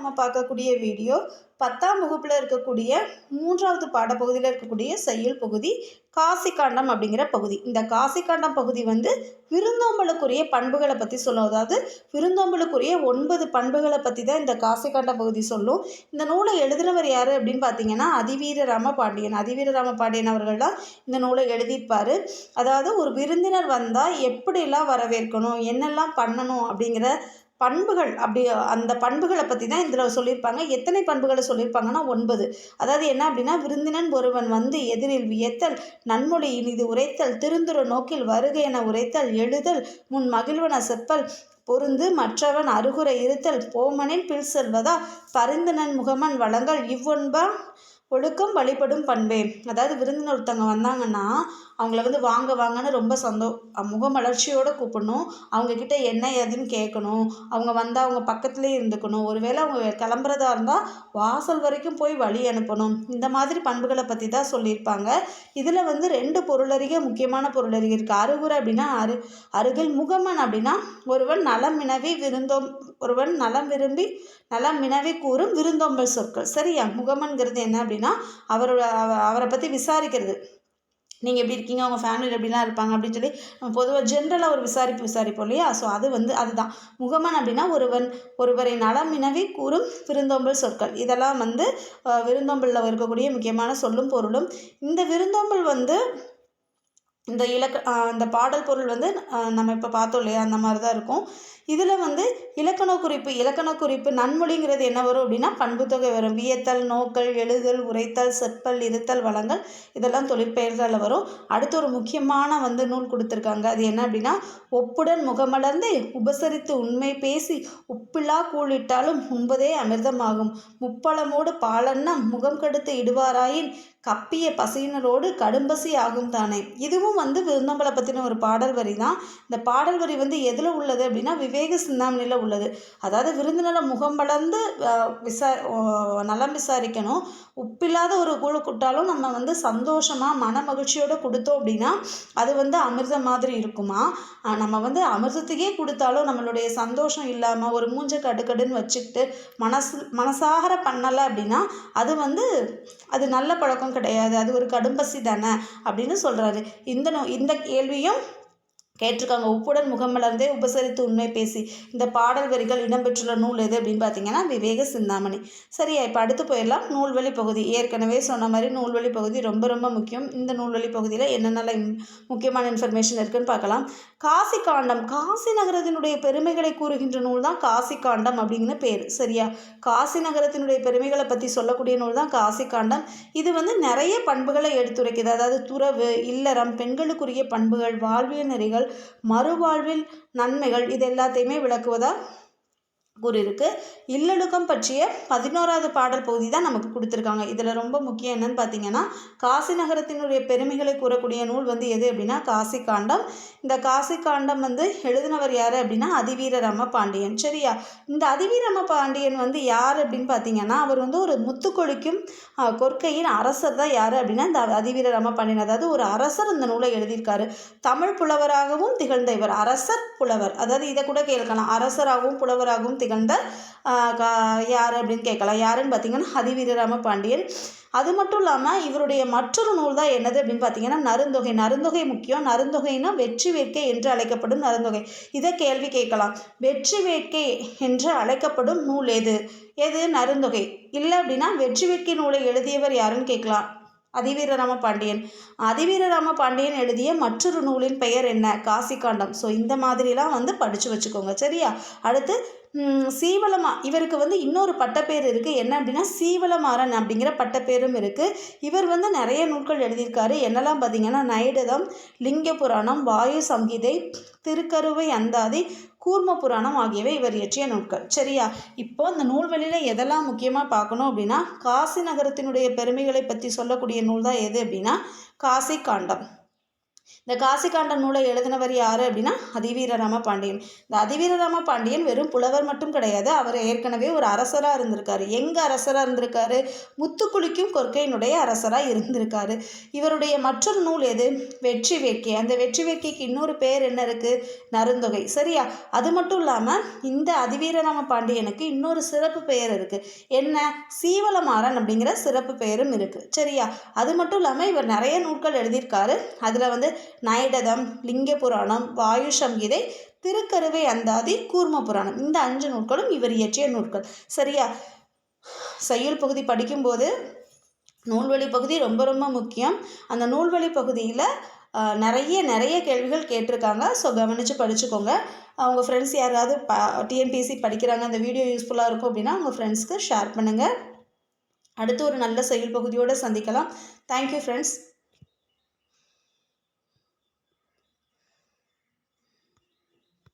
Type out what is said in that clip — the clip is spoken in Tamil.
நம்ம பார்க்கக்கூடிய வீடியோ பத்தாம் வகுப்பில் இருக்கக்கூடிய மூன்றாவது பாடப்பகுதியில் இருக்கக்கூடிய செயல் பகுதி காசிக்காண்டம் அப்படிங்கிற பகுதி. இந்த காசிக்காண்டம் பகுதி வந்து விருந்தோம்பலுக்குரிய பண்புகளை பற்றி சொல்லும். அதாவது விருந்தோம்பலுக்குரிய ஒன்பது பண்புகளை பற்றி தான் இந்த காசிக்காண்டம் பகுதி சொல்லும். இந்த நூலை எழுதினவர் யார் அப்படின்னு பார்த்தீங்கன்னா அதிவீர ராம பாண்டியன் அதிவீர ராம பாண்டியன் அவர்கள் தான் இந்த நூலை எழுதியிருப்பார். அதாவது ஒரு விருந்தினர் வந்தால் எப்படிலாம் வரவேற்கணும் என்னெல்லாம் பண்ணணும் அப்படிங்கிற பண்புகள் அப்படி அந்த பண்புகளை பற்றி தான் இதில் சொல்லியிருப்பாங்க. எத்தனை பண்புகளை சொல்லியிருப்பாங்கன்னா ஒன்பது. அதாவது என்ன அப்படின்னா விருந்தினன் ஒருவன் வந்து எதிரில் வியத்தல் நன்மொழி இனிது உரைத்தல் திருந்துற நோக்கில் வருக என உரைத்தல் எழுதல் முன் மகிழ்வன செப்பல் பொருந்து மற்றவன் அருகுரை இருத்தல் போமனின் பில் செல்வதா பரிந்தனன் முகமன் வளங்கள் இவ்வொன்பா ஒழுக்கம் வழிபடும் பண்பே. அதாவது விருந்தினர் ஒருத்தவங்க வந்தாங்கன்னா அவங்கள வந்து வாங்க வாங்கன்னு ரொம்ப சந்தோ முகமலர்ச்சியோடு கூப்பிடணும். அவங்கக்கிட்ட என்ன ஏதுன்னு கேட்கணும். அவங்க வந்தால் அவங்க பக்கத்துலேயே இருந்துக்கணும். ஒருவேளை அவங்க கிளம்புறதா இருந்தால் வாசல் வரைக்கும் போய் வழி அனுப்பணும். இந்த மாதிரி பண்புகளை பற்றி தான் சொல்லியிருப்பாங்க. இதில் வந்து ரெண்டு பொருளறிக முக்கியமான பொருளறிக இருக்குது அருகுரை அப்படின்னா அரு அருகில் முகமன் அப்படின்னா ஒருவன் நலம் வினவி விருந்தோம் ஒருவன் நலம் விரும்பி நலம் வினவி கூறும் விருந்தோம்பல் சொற்கள். சரியா? முகமன்கிறது என்ன அப்படின்னா அவரோட அவரை பற்றி விசாரிக்கிறது. நீங்கள் எப்படி இருக்கீங்க? உங்கள் ஃபேமிலியில் எப்படிலாம் இருப்பாங்க? அப்படின்னு சொல்லி நம்ம பொதுவாக ஜென்ரலாக ஒரு விசாரிப்பு விசாரிப்போம் இல்லையா? ஸோ அது வந்து அதுதான். முகமன் அப்படின்னா ஒருவன். ஒருவரை நலம் கூறும் விருந்தோம்பல் சொற்கள். இதெல்லாம் வந்து விருந்தோம்பலில் இருக்கக்கூடிய முக்கியமான சொல்லும் பொருளும். இந்த விருந்தோம்பல் வந்து இந்த இலக்க இந்த பாடல் பொருள் வந்து நம்ம இப்போ பார்த்தோம் இல்லையா? அந்த மாதிரி தான் இருக்கும். இதில் வந்து இலக்கண குறிப்பு இலக்கண குறிப்பு நன்மொழிங்கிறது என்ன வரும் அப்படின்னா பண்புத்தொகை வரும். வியத்தல் நோக்கல் எழுதல் உரைத்தல் செப்பல் இருத்தல் வளங்கள் இதெல்லாம் தொழிற்பெயர்களில் வரும். அடுத்து ஒரு முக்கியமான வந்து நூல் கொடுத்துருக்காங்க. அது என்ன அப்படின்னா ஒப்புடன் முகமலர்ந்து உபசரித்து உண்மை பேசி உப்பில்லா கூழிட்டாலும் உண்பதே அமிர்தமாகும். முப்பழமோடு பாலன்னம் முகம் கெடுத்து இடுவாராயின் கப்பிய பசியினரோடு கடும்பசி ஆகும் தானே. இதுவும் வந்து விருந்தம்பலை பற்றின ஒரு பாடல் வரி தான் இந்த பாடல் வரி வந்து எதில் உள்ளது அப்படின்னா விவேக சிந்தாமணியில் உள்ளது. அதாவது விருந்தினரை முகம் வளர்ந்து விசா நலம் விசாரிக்கணும். உப்பில்லாத ஒரு கூழு குட்டாலும் நம்ம வந்து சந்தோஷமாக மன மகிழ்ச்சியோடு கொடுத்தோம் அப்படின்னா அது வந்து அமிர்தம் மாதிரி இருக்குமா? நம்ம வந்து அமிர்தத்துக்கே கொடுத்தாலும் நம்மளுடைய சந்தோஷம் இல்லாமல் ஒரு மூஞ்ச கடுக்கடுன்னு வச்சுக்கிட்டு மனசு மனசாகர பண்ணலை அப்படின்னா அது வந்து அது நல்ல பழக்கம் கிடையாது. அது ஒரு கடும்பசி தானே அப்படின்னு சொல்கிறாரு இந்த இந்த கேள்வியும் கேட்டிருக்காங்க. உப்புடன் முகமலர்ந்தே உபசரித்து உண்மை பேசி இந்த பாடல் வரிகள் இடம்பெற்றுள்ள நூல் எது அப்படின்னு பார்த்தீங்கன்னா விவேக சிந்தாமணி. சரியா இப்போ அடுத்து போயிடலாம். நூல்வழி பகுதி. ஏற்கனவே சொன்ன மாதிரி நூல்வழி பகுதி ரொம்ப ரொம்ப முக்கியம். இந்த நூல்வழி பகுதியில் என்னென்ன முக்கியமான இன்ஃபர்மேஷன் இருக்குன்னு பார்க்கலாம். காசி காண்டம் காசி நகரத்தினுடைய பெருமைகளை கூறுகின்ற நூல் தான் காசி காண்டம் அப்படிங்கிற பேர். சரியா? காசி நகரத்தினுடைய பெருமைகளை பற்றி சொல்லக்கூடிய நூல் தான் காசி காண்டம் இது வந்து நிறைய பண்புகளை எடுத்துரைக்குது. அதாவது துறவு இல்லறம் பெண்களுக்குரிய பண்புகள் வாழ்வியல் நெறிகள் மறுவாழ்வில் நன்மைகள் இது எல்லாத்தையுமே விளக்குவதாக கூறியிருக்கு இல்லடுக்கம் பற்றிய பதினோராவது பாடல் பகுதி தான் நமக்கு கொடுத்துருக்காங்க. இதில் ரொம்ப முக்கியம் என்னன்னு பார்த்தீங்கன்னா காசி நகரத்தினுடைய பெருமைகளை கூறக்கூடிய நூல் வந்து எது அப்படின்னா காசி காண்டம் இந்த காசி காண்டம் வந்து எழுதினவர் யார் அப்படின்னா அதிவீர ரம பாண்டியன். சரியா? இந்த அதிவீரம பாண்டியன் வந்து யார் அப்படின்னு பார்த்தீங்கன்னா அவர் வந்து ஒரு முத்துக்கொழிக்கும் கொற்கையின் அரசர் தான் யார் அப்படின்னா இந்த அதிவீர ரம பாண்டியன். அதாவது ஒரு அரசர் இந்த நூலை எழுதியிருக்காரு. தமிழ் புலவராகவும் திகழ்ந்த இவர். அரசர் புலவர். அதாவது இதை கூட கேட்கலாம் அரசராகவும் புலவராகவும் திகழ்ந்த யார் அப்படின்னு கேட்கலாம். யாருன்னு பார்த்தீங்கன்னா ஹதிவீரராம பாண்டியன். அது மட்டும் இல்லாமல் இவருடைய மற்றொரு நூல் தான் என்னது அப்படின்னு பார்த்தீங்கன்னா நருந்தொகை. நருந்தொகை முக்கியம். நருந்தொகைனா வெற்றி வேட்கை என்று அழைக்கப்படும் நருந்தொகை. இதை கேள்வி கேட்கலாம். வெற்றி வேட்கை என்று அழைக்கப்படும் நூல் எது? எது? நருந்தொகை. இல்லை அப்படின்னா வெற்றி வேட்கை நூலை எழுதியவர் யாருன்னு கேட்கலாம். அதிவீரராம பாண்டியன். அதிவீரராம பாண்டியன் எழுதிய மற்றொரு நூலின் பெயர் என்ன? காசிக்காண்டம் ஸோ இந்த மாதிரிலாம் வந்து படித்து வச்சுக்கோங்க. சரியா? அடுத்து சீவலமா. இவருக்கு வந்து இன்னொரு பட்டப்பேர் இருக்குது என்ன அப்படின்னா சீவலமாறன் அப்படிங்கிற பட்டப்பேரும் இருக்குது இவர் வந்து நிறைய நூல்கள் எழுதியிருக்காரு. என்னெல்லாம் பார்த்தீங்கன்னா நைடதம் லிங்க புராணம் வாயு சங்கீதை திருக்கருவை அந்தாதி கூர்ம புராணம் ஆகியவை இவர் இயற்றிய நூல்கள். சரியா? இப்போ இந்த நூல்வெளியில் எதெல்லாம் முக்கியமாக பார்க்கணும் அப்படின்னா காசி நகரத்தினுடைய பெருமைகளை பற்றி சொல்லக்கூடிய நூல் தான் எது அப்படின்னா காசி காண்டம் இந்த காசிகாண்ட நூலை எழுதினவர் யார் அப்படின்னா அதிவீரராம பாண்டியன். இந்த அதிவீரராம பாண்டியன் வெறும் புலவர் மட்டும் கிடையாது அவர் ஏற்கனவே ஒரு அரசராக இருந்திருக்காரு. எங்கே அரசராக இருந்திருக்காரு? முத்துக்குளிக்கும் கொற்கையினுடைய அரசராக இருந்திருக்காரு. இவருடைய மற்றொரு நூல் எது? வெற்றி வேட்கை. அந்த வெற்றி வேட்கைக்கு இன்னொரு பேர் என்ன இருக்குது நருந்தொகை சரியா? அது மட்டும் இல்லாமல் இந்த அதிவீரராம பாண்டியனுக்கு இன்னொரு சிறப்பு பெயர் இருக்குது என்ன? சீவலமாறன் அப்படிங்கிற சிறப்பு பெயரும் இருக்குது சரியா? அது மட்டும் இல்லாமல் இவர் நிறைய நூல்கள் எழுதியிருக்காரு. அதில் வந்து நைடதம் லிங்க புராணம் வாயு சங்கீதை திருக்கருவை அந்தாதி கூர்ம புராணம். இந்த அஞ்சு நூல்களும் இவர் இயற்றிய நூல்கள். சரியா? செய்யுள் பகுதி படிக்கும்போது நூல்வழி பகுதி ரொம்ப ரொம்ப முக்கியம். அந்த நூல்வழி பகுதியில் நிறைய நிறைய கேள்விகள் கேட்டிருக்காங்க. ஸோ கவனித்து படிச்சுக்கோங்க. அவங்க ஃப்ரெண்ட்ஸ் யாராவது ப டிஎன்பிஎஸ்சி படிக்கிறாங்க அந்த வீடியோ யூஸ்ஃபுல்லாக இருக்கும் அப்படின்னா உங்கள் ஃப்ரெண்ட்ஸ்க்கு ஷேர் பண்ணுங்கள் அடுத்து ஒரு நல்ல செயல் பகுதியோடு சந்திக்கலாம். Thank you friends